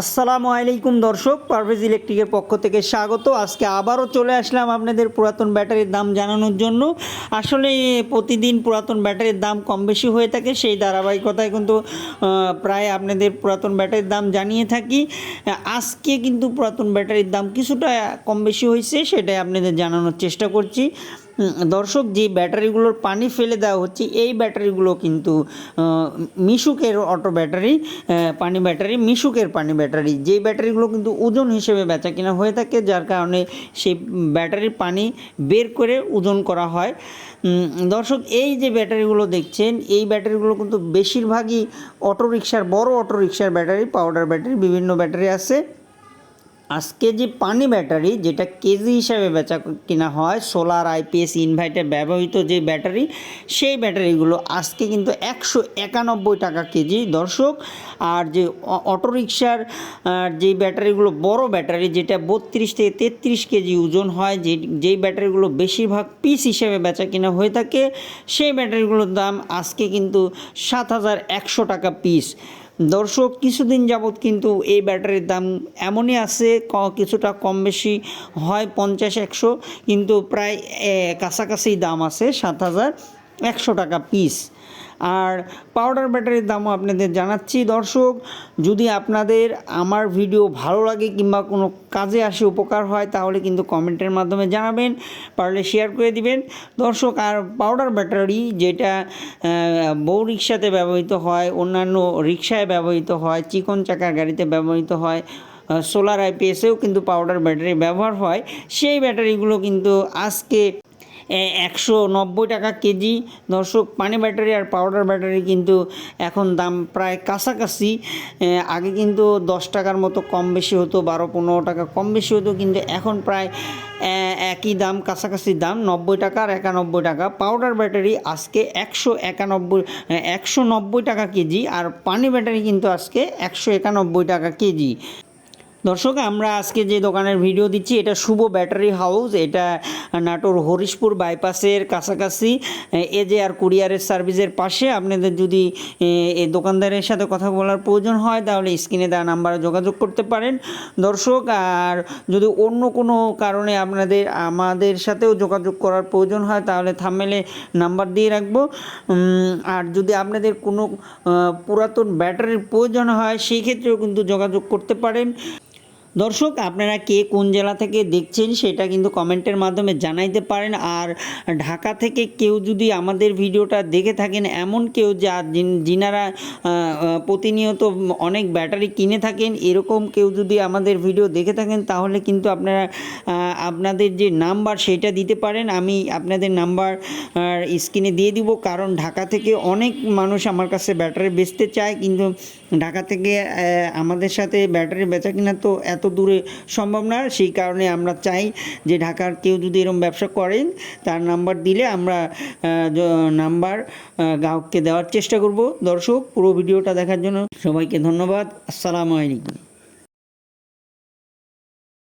আসসালামু আলাইকুম দর্শক, পারভেজ ইলেকট্রিকের পক্ষ থেকে স্বাগত। আজকে আবারও চলে আসলাম আপনাদের পুরাতন ব্যাটারির দাম জানানোর জন্য। আসলে প্রতিদিন পুরাতন ব্যাটারির দাম কম বেশি হয়ে থাকে, সেই ধারাবাহিকতায় কিন্তু প্রায় আপনাদের পুরাতন ব্যাটারির দাম জানিয়ে থাকি। আজকে কিন্তু পুরাতন ব্যাটারির দাম কিছুটা কম বেশি হয়েছে, সেটাই আপনাদের জানানোর চেষ্টা করছি। দর্শক যে ব্যাটারিগুলোর পানি ফেলে দেওয়া হচ্ছে, এই ব্যাটারিগুলো কিন্তু মিশুকের অটো ব্যাটারি পানি ব্যাটারি, মিশুকের পানি ব্যাটারি যেই ব্যাটারিগুলো কিন্তু ওজন হিসেবে বেচা কিনা হয়ে থাকে, যার কারণে সেই ব্যাটারির পানি বের করে ওজন করা হয়। দর্শক, এই যে ব্যাটারিগুলো দেখছেন, এই ব্যাটারিগুলো কিন্তু বেশিরভাগই অটো রিক্সার বড় অটো রিক্সার ব্যাটারি, পাউডার ব্যাটারি, বিভিন্ন ব্যাটারি আছে। আজকে যে পানি ব্যাটারি, যেটা কেজি হিসাবে বেচা কিনা হয়, সোলার, আইপিএস, ইনভার্টার ব্যবহৃত যে ব্যাটারি, সেই ব্যাটারিগুলো আজকে কিন্তু একশো একানব্বই টাকা কেজি। দর্শক, আর যে অটোরিকশার যে ব্যাটারিগুলো, বড় ব্যাটারি, যেটা বত্রিশ থেকে তেত্রিশ কেজি ওজন হয়, যে, যেই ব্যাটারিগুলো বেশিরভাগ পিস হিসেবে বেচা কিনা হয়ে থাকে, সেই ব্যাটারিগুলোর দাম আজকে কিন্তু সাত হাজার একশো টাকা পিস। দর্শক, কিছুদিন যাবৎ কিন্তু এই ব্যাটারির দাম এমনই আছে কিছুটা কম বেশি হয় পঞ্চাশ, একশো, কিন্তু প্রায় কাছাকাছি দাম আছে সাত হাজার একশো টাকা পিস আর পাউডার ব্যাটারির দামও আপনাদের জানাচ্ছি, দর্শক। যদি আপনাদের আমার ভিডিও ভালো লাগে কিংবা কোনো কাজে আসে, উপকার হয়, তাহলে কিন্তু কমেন্টের মাধ্যমে জানাবেন, পারলে শেয়ার করে দিবেন। দর্শক, আর পাউডার ব্যাটারি যেটা বউ রিক্সাতে ব্যবহৃত হয়, অন্যান্য রিক্সায় ব্যবহৃত হয়, চিকন চাকার গাড়িতে ব্যবহৃত হয় সোলার আইপিএসেও কিন্তু পাউডার ব্যাটারি ব্যবহার হয়। সেই ব্যাটারিগুলো কিন্তু আজকে একশো নব্বই টাকা কেজি। দর্শক, পানি ব্যাটারি আর পাউডার ব্যাটারি কিন্তু এখন দাম প্রায় কাছাকাছি। আগে কিন্তু দশ টাকার মতো কম বেশি হতো, বারো পনেরো টাকা কম বেশি হতো, কিন্তু এখন প্রায় একই দাম, কাছাকাছি দাম, নব্বই টাকা আর একানব্বই টাকা। পাউডার ব্যাটারি আজকে একশো একানব্বই একশো নব্বই টাকা কেজি আর পানি ব্যাটারি কিন্তু আজকে একশো একানব্বই টাকা কেজি। দর্শক আমরা আজকে যে দোকানের ভিডিও দিচ্ছি এটা শুভ ব্যাটারি হাউস। এটা নাটোর হরিশপুর বাইপাসের কাছাকাছি। এজে আর কুরিয়ারের সার্ভিসের পাশে আপনাদের যদি এ, দোকানদারের সাথে কথা বলার প্রয়োজন হয় তাহলে স্ক্রিনে দেওয়া নাম্বারে যোগাযোগ করতে পারেন। দর্শক আর যদি অন্য কোনো কারণে আপনাদের আমাদের সাথেও যোগাযোগ করার প্রয়োজন হয় তাহলে থামেলে নাম্বার দিয়ে রাখব। আর যদি আপনাদের কোনো পুরাতন ব্যাটারির প্রয়োজন হয় সেই ক্ষেত্রেও কিন্তু যোগাযোগ করতে পারেন। দর্শক, আপনারা কে কোন জেলা থেকে দেখছেন সেটা কিন্তু কমেন্টের মাধ্যমে জানাইতে পারেন। আর ঢাকা থেকে কেউ যদি আমাদের ভিডিওটা দেখে থাকেন, এমন কেউ যা যিন- যিনারা প্রতিনিয়ত অনেক ব্যাটারি কিনে থাকেন, এরকম কেউ যদি আমাদের ভিডিও দেখে থাকেন, তাহলে কিন্তু আপনারা আপনাদের যে নাম্বার সেটা দিতে পারেন। আমি আপনাদের নাম্বার স্ক্রিনে দিয়ে দিব, কারণ ঢাকা থেকে অনেক মানুষ আমার কাছে ব্যাটারি বেচতে চায়। কিন্তু ঢাকা থেকে আমাদের সাথে ব্যাটারি বেচা কিনা তো এত দূরে সম্ভব না, সেই কারণে আমরা চাই যে ঢাকার কেউ যদি এরকম ব্যবসা করেন তার নাম্বার দিলে আমরা নাম্বার গ্রাহককে দেওয়ার চেষ্টা করব। দর্শক, পুরো ভিডিওটা দেখার জন্য সবাইকে ধন্যবাদ। আসসালামু আলাইকুম।